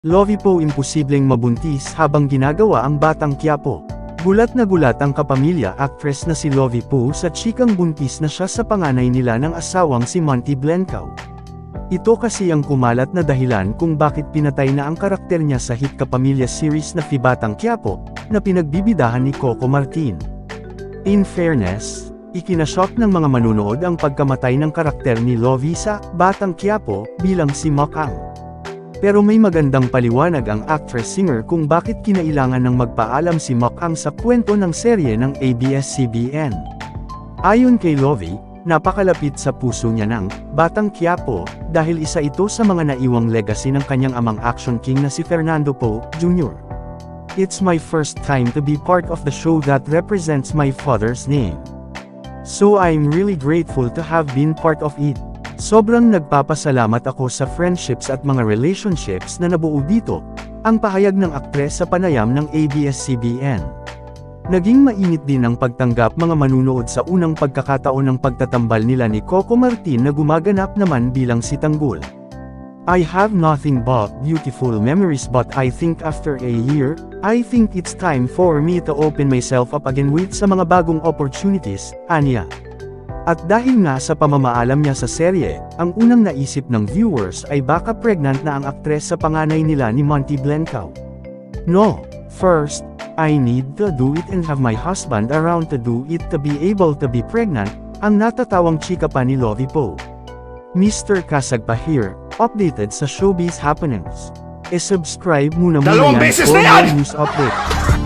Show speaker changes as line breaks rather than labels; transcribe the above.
Lovie po imposibleng mabuntis habang ginagawa ang batang Quiapo. Gulat na gulat ang kapamilya actress na si Lovie Po sa chikang buntis na siya sa panganay nila ng asawang si Monty Blencow. Ito kasi ang kumalat na dahilan kung bakit pinatay na ang karakter niya sa hit kapamilya series na Fibatang Quiapo, na pinagbibidahan ni Coco Martin. In fairness, ikinashock ng mga manunood ang pagkamatay ng karakter ni Lovie sa Batang Quiapo bilang si Mokang. Pero may magandang paliwanag ang actress-singer kung bakit kinailangan ng magpaalam si Mokang sa kwento ng serye ng ABS-CBN. Ayon kay Lovie, napakalapit sa puso niya ng Batang Quiapo dahil isa ito sa mga naiwang legacy ng kanyang amang action king na si Fernando Poe, Jr. It's my first time to be part of the show that represents my father's name. So I'm really grateful to have been part of it. Sobrang nagpapasalamat ako sa friendships at mga relationships na nabuo dito, ang pahayag ng aktres sa panayam ng ABS-CBN. Naging mainit din ang pagtanggap mga manunood sa unang pagkakataon ng pagtatambal nila ni Coco Martin na gumaganap naman bilang si Tanggol. I have nothing but beautiful memories but I think after a year, I think it's time for me to open myself up again with sa mga bagong opportunities, Anya. At dahil nga sa pamamaalam niya sa serye, ang unang naisip ng viewers ay baka pregnant na ang aktres sa panganay nila ni Monty Blencow. No, first, I need to do it and have my husband around to do it to be able to be pregnant, ang natatawang chika pa ni Lovie Poe. Mr. Kasagpa here, updated sa showbiz happenings. E-subscribe muna muna yan for more news update.